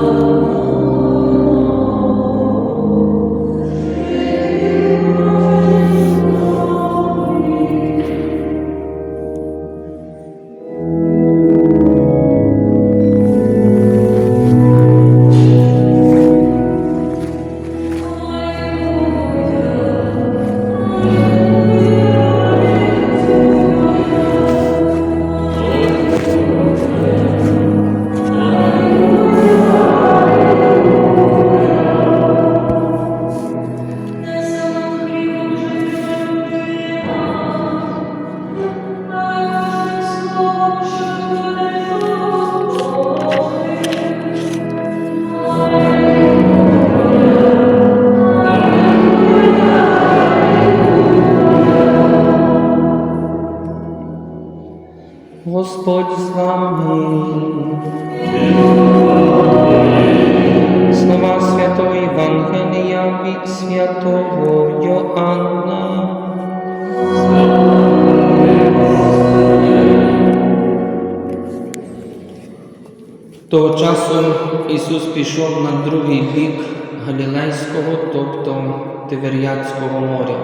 Господь тобто Тиверіадського моря,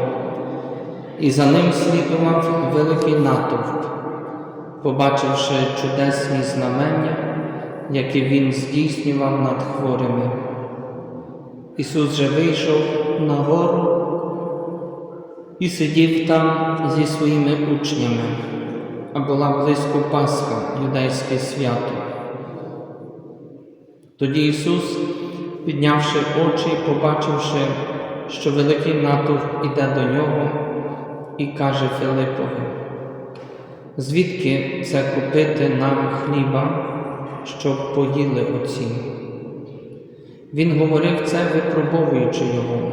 і за ним слідував великий натовп, побачивши чудесні знамення, які Він здійснював над хворими. Ісус же вийшов на гору і сидів там зі своїми учнями, а була близько Пасха, юдейське свято. Тоді Ісус, піднявши очі, побачивши, що великий натовп іде до нього, і каже Филипові, звідки це купити нам хліба, щоб поїли оці? Він говорив це, випробовуючи його,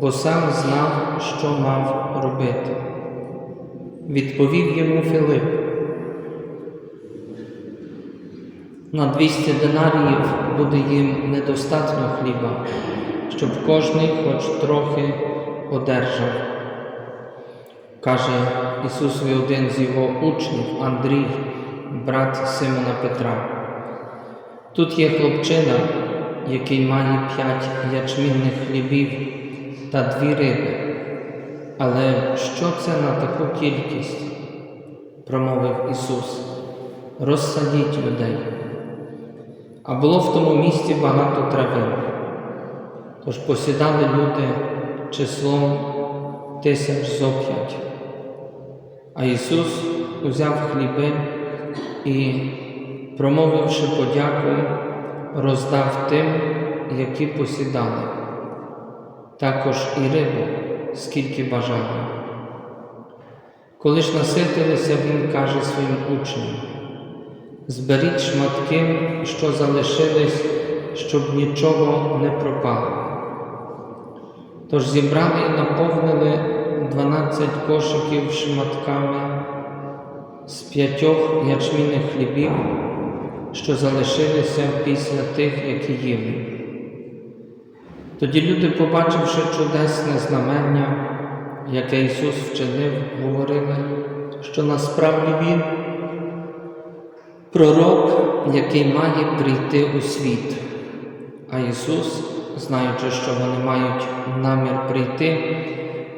бо сам знав, що мав робити. Відповів йому Филип. На 200 динаріїв буде їм недостатньо хліба, щоб кожний хоч трохи одержав. Каже Ісусові один з його учнів, Андрій, брат Симона Петра. Тут є хлопчина, який має п'ять ячмінних хлібів та дві риби. Але що це на таку кількість? промовив Ісус. Розсадіть людей. А було в тому місті багато трави. Тож посідали люди числом тисяч зоп'ять. А Ісус узяв хліби і, промовивши подяку, роздав тим, які посідали, також і рибу, скільки бажали. Коли ж наситилися, Він каже своїм учням, зберіть шматки, що залишились, щоб нічого не пропало. Тож зібрали і наповнили дванадцять кошиків шматками з п'ятьох ячмінних хлібів, що залишилися після тих, які їли. Тоді люди, побачивши чудесне знамення, яке Ісус вчинив, говорили, що насправді Він пророк, який має прийти у світ. А Ісус, знаючи, що вони мають намір прийти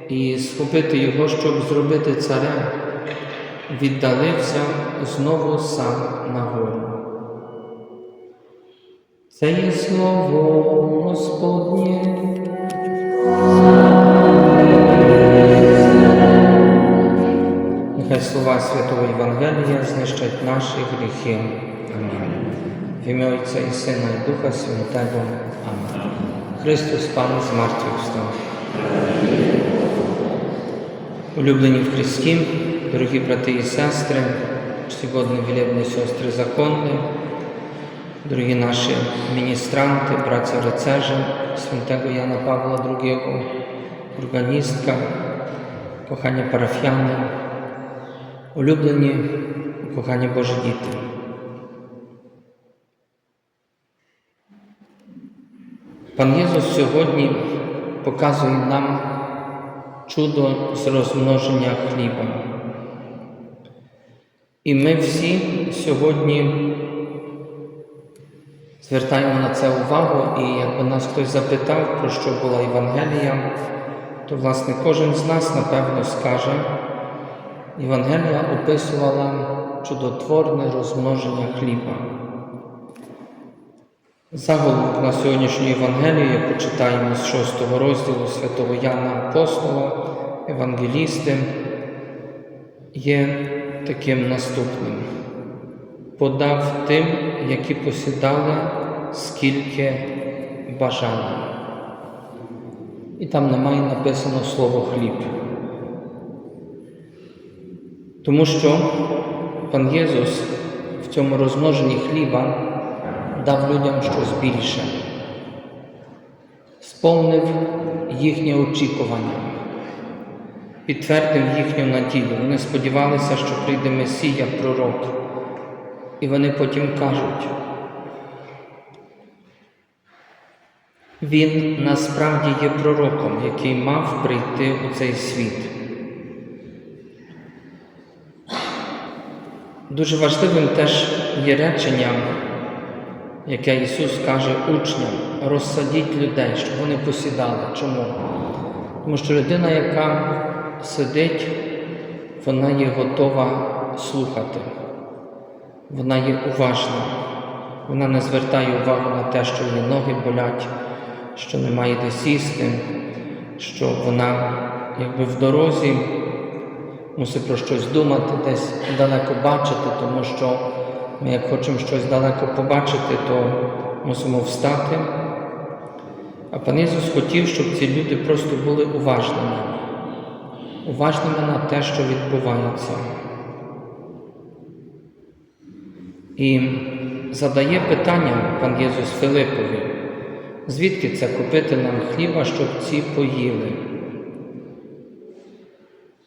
і схопити Його, щоб зробити царем, віддалився знову сам на гору. Це є слово Господнє. Слова Святого Євангелія знищать наші гріхи. Амінь. В ім'я Отця і Сина, і Духа Святого. Амінь. Христос Пан з мертвих встав. Улюблені в Христі, дорогі брати і сестри, сьогодні вілебні сестри законні, дорогі наші міністранти, братці рицежі, святого Яна Павла II, органістка, кохані парафіяни, улюблені, кохані Божі діти. Пан Єсус сьогодні показує нам чудо з розмноження хліба. І ми всі сьогодні звертаємо на це увагу, і якби нас хтось запитав, про що була Євангелія, то власне кожен з нас напевно скаже, Євангелія описувала чудотворне розмноження хліба. Заголовок на сьогоднішню Євангелію, яку читаємо з 6 розділу святого Яна Апостола, Евангелісти, є таким наступним. Подав тим, які посідали, скільки бажали. І там немає написано слово хліб. Тому що пан Єсус в цьому розмноженні хліба дав людям щось більше, сповнив їхнє очікування, підтвердив їхню надію. Вони сподівалися, що прийде Месія, пророк. І вони потім кажуть, він насправді є пророком, який мав прийти у цей світ. Дуже важливим теж є речення, яке Ісус каже учням, розсадіть людей, щоб вони посідали. Чому? Тому що людина, яка сидить, вона є готова слухати, вона є уважна, вона не звертає увагу на те, що її ноги болять, що немає де сісти, що вона якби в дорозі мусить про щось думати, десь далеко бачити, тому що ми, як хочемо щось далеко побачити, то мусимо встати. А пан Ісус хотів, щоб ці люди просто були уважними, уважними на те, що відбувається. І задає питання пан Єсус Филипові, звідки це купити нам хліба, щоб ці поїли?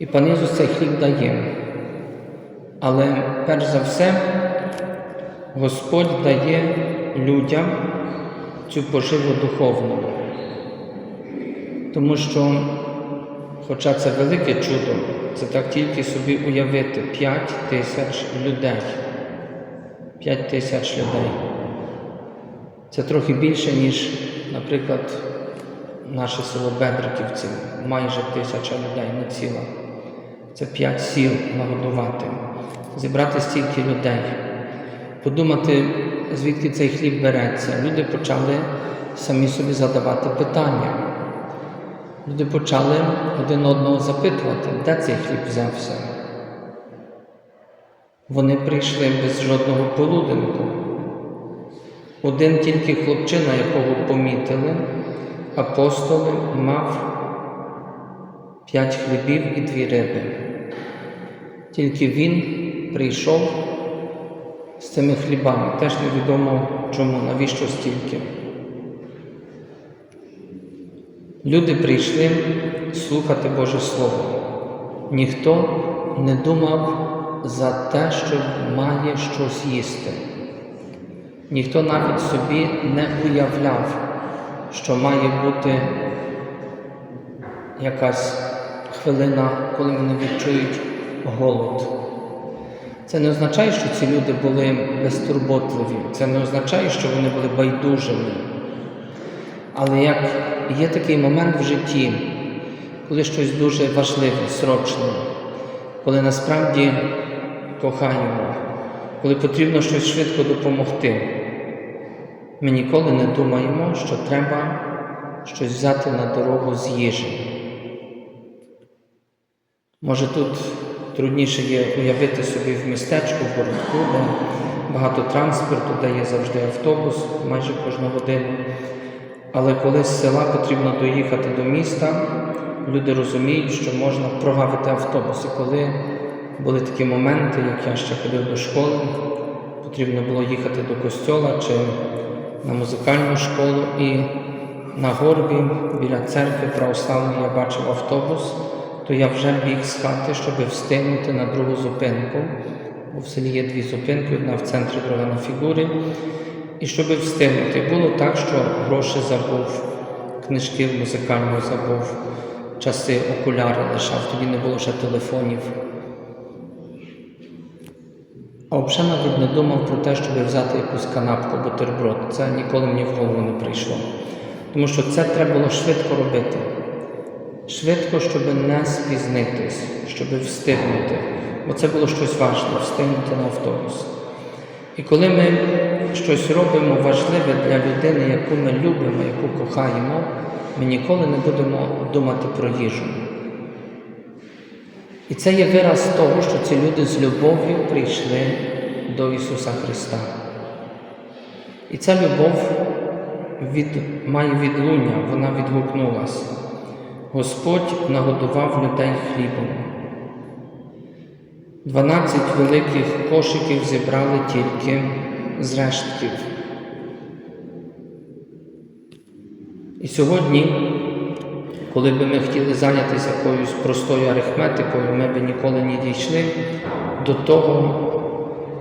І пан Ісус цей хліб дає. Але перш за все, Господь дає людям цю поживу духовну. Тому що, хоча це велике чудо, це так тільки собі уявити 5 тисяч людей. 5 тисяч людей. Це трохи більше, ніж, наприклад, наше село Бедриківці, майже тисяча людей, не ціла. Це п'ять сіл нагодувати, зібрати стільки людей, подумати, звідки цей хліб береться. Люди почали самі собі задавати питання. Люди почали один одного запитувати, де цей хліб взявся. Вони прийшли без жодного полуденку. Один тільки хлопчина, якого помітили, апостоли мав п'ять хлібів і дві риби. Тільки він прийшов з цими хлібами. Теж невідомо чому, навіщо стільки. Люди прийшли слухати Боже Слово. Ніхто не думав за те, що має щось їсти. Ніхто навіть собі не уявляв, що має бути якась хвилина, коли вони відчують голод. Це не означає, що ці люди були безтурботливі, це не означає, що вони були байдужими. Але як є такий момент в житті, коли щось дуже важливе, срочне, коли насправді кохаємо, коли потрібно щось швидко допомогти, ми ніколи не думаємо, що треба щось взяти на дорогу з їжі. Може тут трудніше є уявити собі в містечку, в городку, де багато транспорту, де є завжди автобус майже кожну годину. Але коли з села потрібно доїхати до міста, люди розуміють, що можна прогавити автобус. І коли були такі моменти, як я ще ходив до школи, потрібно було їхати до костьола чи на музикальну школу, і на горбі біля церкви православної я бачив автобус, то я вже біг з хати, щоб встигнути на другу зупинку. Бо в селі є дві зупинки, одна в центрі, друга на фігурі. І щоб встигнути, було так, що гроші забув, книжки музикальну забув, часи окуляри лишав, тоді не було ще телефонів. А взагалі навіть не думав про те, щоб взяти якусь канапку, бутерброд. Це ніколи мені в голову не прийшло. Тому що це треба було швидко робити. Швидко, щоб не спізнитись, щоб встигнути. Бо це було щось важливе встигнути на автобус. І коли ми щось робимо важливе для людини, яку ми любимо, яку кохаємо, ми ніколи не будемо думати про їжу. І це є вираз того, що ці люди з любов'ю прийшли до Ісуса Христа. І ця любов від, має відлуння, вона відгукнулася. Господь нагодував людей хлібом. Дванадцять великих кошиків зібрали тільки з рештків. І сьогодні, коли б ми хотіли зайнятися якоюсь простою арифметикою, ми б ніколи не дійшли до того,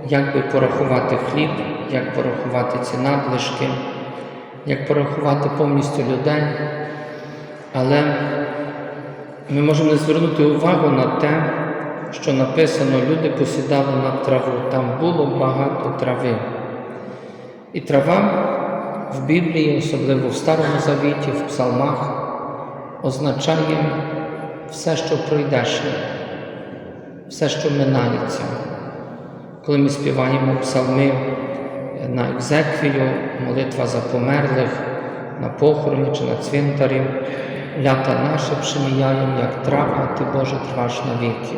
як би порахувати хліб, як порахувати ці надлишки, як порахувати повністю людей. Але ми можемо не звернути увагу на те, що написано, люди посідали на траву. Там було багато трави. І трава в Біблії, особливо в Старому Завіті, в псалмах, означає все, що пройдешнє, все, що минається. Коли ми співаємо псалми на екзеквію, молитва за померлих, на похороні чи на цвинтарі, лята наше пшеміяєм, як трава, ти Боже, триваш навіки.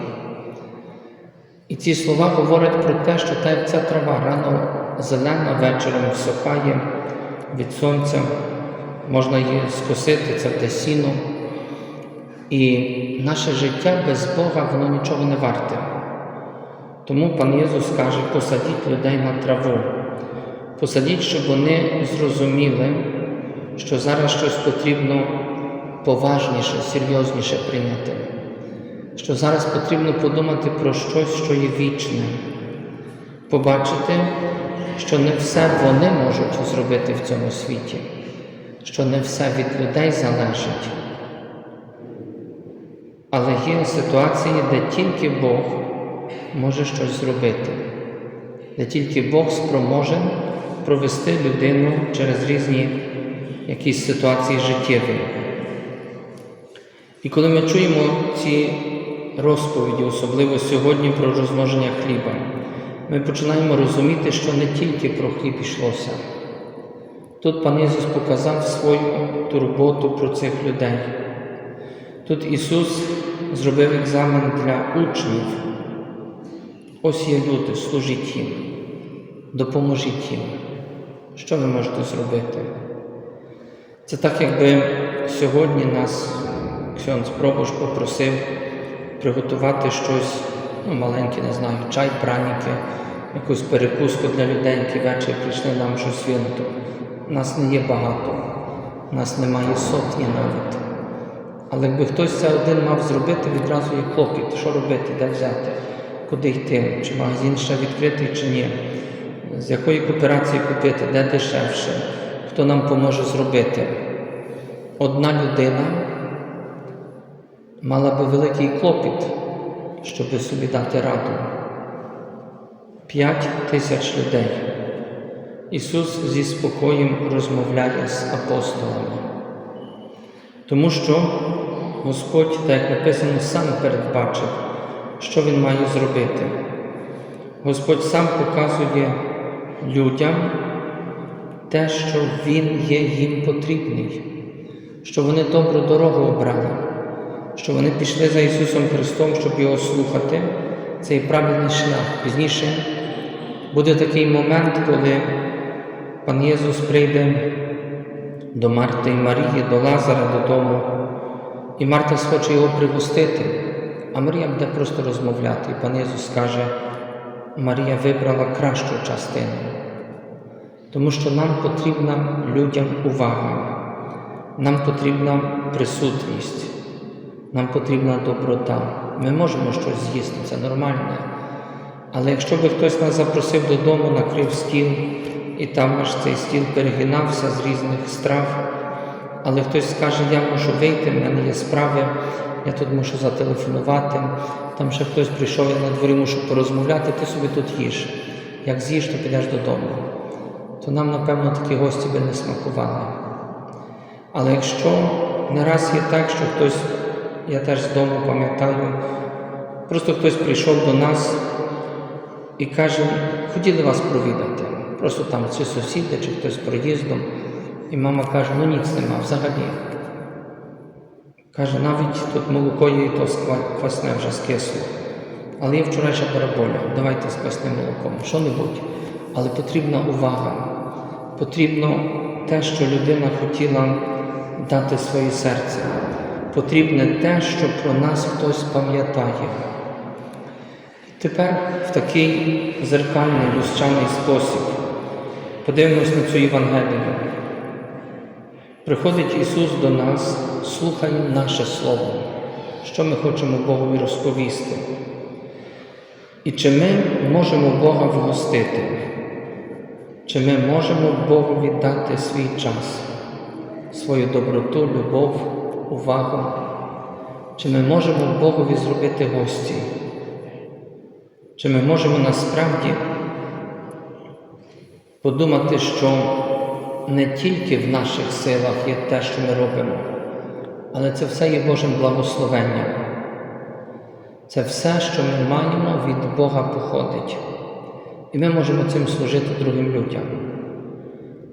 І ці слова говорять про те, що та ця трава рано зелена вечором всухає від сонця, можна її скосити, це те сіно. І наше життя без Бога, воно нічого не варте. Тому пан Єсус каже, посадіть людей на траву, посадіть, щоб вони зрозуміли, що зараз щось потрібно поважніше, серйозніше прийняти, що зараз потрібно подумати про щось, що є вічне, побачити, що не все вони можуть зробити в цьому світі, що не все від людей залежить. Але є ситуації, де тільки Бог може щось зробити, де тільки Бог спроможен провести людину через різні якісь ситуації життєві. І коли ми чуємо ці розповіді, особливо сьогодні про розмноження хліба, ми починаємо розуміти, що не тільки про хліб йшлося. Тут пан Ісус показав свою турботу про цих людей. Тут Ісус зробив екзамен для учнів. Ось є люди, служіть їм, допоможіть їм. Що ви можете зробити? Це так, якби сьогодні нас Ксьонц Пробуш попросив приготувати щось, ну, маленьке, не знаю, чай, праніки, якусь перекуску для людей, які ввечері прийшли нам щось свято. Нас не є багато, нас немає сотні навіть. Але якби хтось це один мав зробити, відразу є клопіт, що робити, де взяти, куди йти, чи магазин ще відкритий, чи ні, з якої кооперації купити, де дешевше, хто нам поможе зробити. Одна людина мала би великий клопіт, щоб собі дати раду. П'ять тисяч людей. Ісус зі спокоєм розмовляє з апостолами. Тому що Господь, так як написано, сам передбачив, що Він має зробити. Господь сам показує людям те, що Він є їм потрібний, що вони добру дорогу обрали, що вони пішли за Ісусом Христом, щоб Його слухати. Цей правильний шлях. Пізніше буде такий момент, коли Пан Єсус прийде до Марти і Марії, до Лазара додому, і Марта схоче його пригостити, а Марія буде просто розмовляти. І пан Єсус каже, Марія вибрала кращу частину, тому що нам потрібна людям увага, нам потрібна присутність, нам потрібна доброта. Ми можемо щось з'їсти, це нормально. Але якщо би хтось нас запросив додому, накрив стіл, і там аж цей стіл перегинався з різних страв, але хтось скаже, я мушу вийти, в мене є справи, я тут мушу зателефонувати, там ще хтось прийшов, я на дворі мушу порозмовляти, ти собі тут їж. як з'їш, то підеш додому. То нам, напевно, такі гості би не смакували. Але якщо не раз є так, що хтось, я теж з дому пам'ятаю, просто хтось прийшов до нас і каже, хотіли вас провідати. Просто там чи сусіди, чи хтось проїздом. І мама каже, ну ніц нема взагалі. Каже, навіть тут молоко є, то квасне вже скисло. Але є вчорашня бараболя, давайте з квасним молоком, що-небудь. Але потрібна увага. Потрібно те, що людина хотіла дати своє серце. Потрібне те, що про нас хтось пам'ятає. Тепер в такий зеркальний, люсчаний спосіб подивимось на цю Євангелію. Приходить Ісус до нас, слухає наше Слово, що ми хочемо Богові розповісти. І чи ми можемо Бога вгостити, чи ми можемо Богові дати свій час, свою доброту, любов, увагу, чи ми можемо Богові зробити гості, чи ми можемо насправді подумати, що не тільки в наших силах є те, що ми робимо, але це все є Божим благословенням. Це все, що ми маємо, від Бога походить. І ми можемо цим служити другим людям.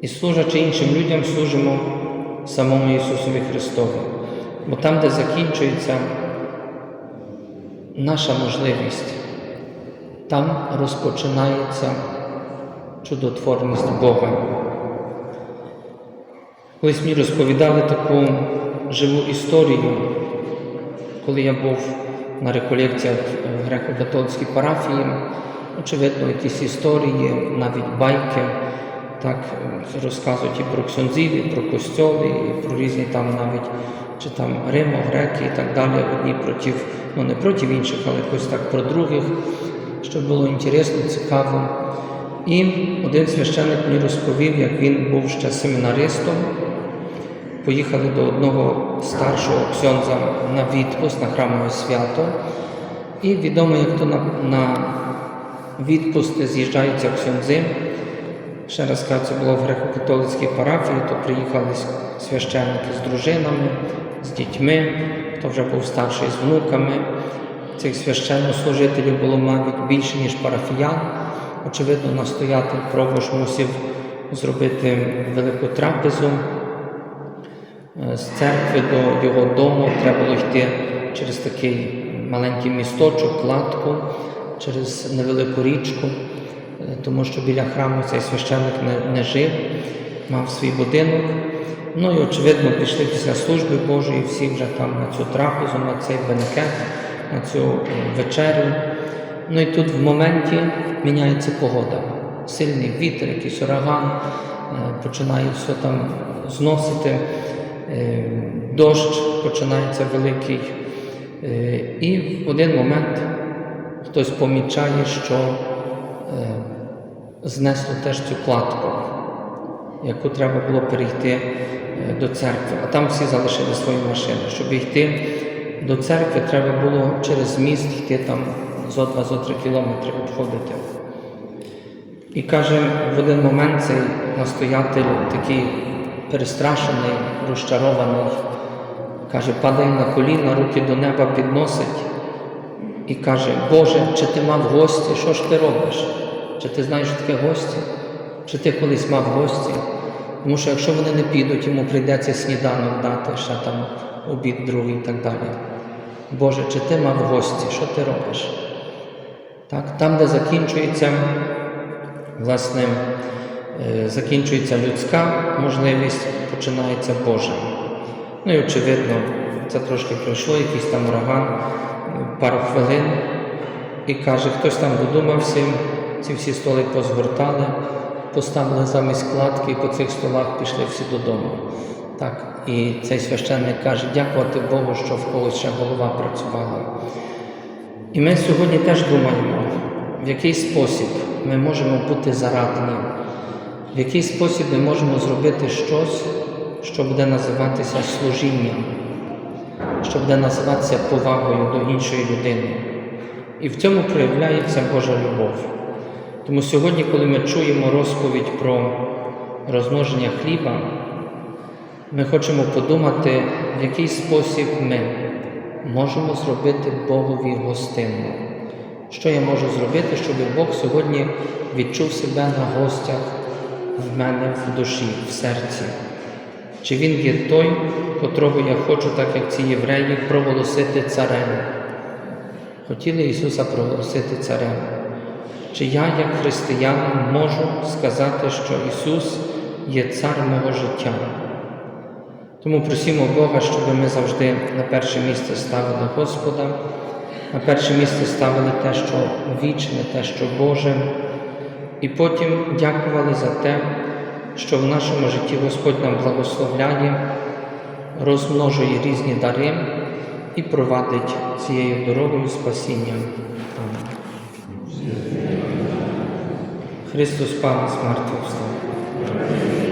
І служачи іншим людям, служимо самому Ісусові Христові. Бо там, де закінчується наша можливість, там розпочинається чудотворність Бога. Колись мені розповідали таку живу історію, коли я був на реколекціях в греко-католицькій парафії, очевидно, якісь історії, навіть байки, так розказують і про ксьонзів, і про костьоли, і про різні там навіть чи там Римо, греки і так далі, одні проти, ну не проти інших, але якось так про других, щоб було інтересно, цікаво. І один священник мені розповів, як він був ще семінаристом. Поїхали до одного старшого ксьонза на відпуск на храмове свято. І відомо, як то на, на відпуск з'їжджаються ксьонзи. Ще раз кажу, це було в греко-католицькій парафії, то приїхали священники з дружинами, з дітьми, хто вже був старший з внуками. Цих священнослужителів було, мабуть, більше, ніж парафіян. Очевидно, настоятель Провош мусив зробити велику трапезу. З церкви до його дому треба було йти через такий маленький місточок, кладку, через невелику річку, тому що біля храму цей священник не, не жив, мав свій будинок. Ну і, очевидно, пішли після служби Божої всі вже там на цю трапезу, на цей бенкет, на цю вечерю. Ну і тут в моменті міняється погода. Сильний вітер, якийсь ураган, починає все там зносити. Дощ починається великий, і в один момент хтось помічає, що знесло теж цю кладку, яку треба було перейти до церкви. А там всі залишили свої машини. Щоб йти до церкви, треба було через міст йти там зо два, зо три кілометри обходити. І каже, в один момент цей настоятель такий перестрашений, розчарований, каже, падає на коліна, руки до неба підносить і каже, Боже, чи ти мав гості, що ж ти робиш? Чи ти знаєш, таке гості? Чи ти колись мав гості? Тому що якщо вони не підуть, йому прийдеться сніданок дати, ще там обід другий і так далі. Боже, чи ти мав гості, що ти робиш? Так, Там, де закінчується, власне, закінчується людська можливість, починається Божа. Ну і очевидно, це трошки пройшло, якийсь там ураган, пару хвилин, і каже, хтось там додумався, ці всі столи позгортали, поставили замість кладки і по цих столах пішли всі додому. Так, І цей священник каже, дякувати Богу, що в когось ще голова працювала. І ми сьогодні теж думаємо, в який спосіб ми можемо бути зарадні, в який спосіб ми можемо зробити щось, що буде називатися служінням, що буде називатися повагою до іншої людини. І в цьому проявляється Божа любов. Тому сьогодні, коли ми чуємо розповідь про розмноження хліба, ми хочемо подумати, в який спосіб ми можемо зробити Богові гостинно. Що я можу зробити, щоб Бог сьогодні відчув себе на гостях в мене в душі, в серці? Чи Він є той, котрого я хочу, так як ці євреї, проголосити царем? Хотіли Ісуса проголосити царем. Чи я, як християнин, можу сказати, що Ісус є цар мого життя? Тому просимо Бога, щоб ми завжди на перше місце ставили Господа, на перше місце ставили те, що вічне, те, що Боже, і потім дякували за те, що в нашому житті Господь нам благословляє, розмножує різні дари і провадить цією дорогою спасіння. Амінь. Христос Пан з мертвих встав.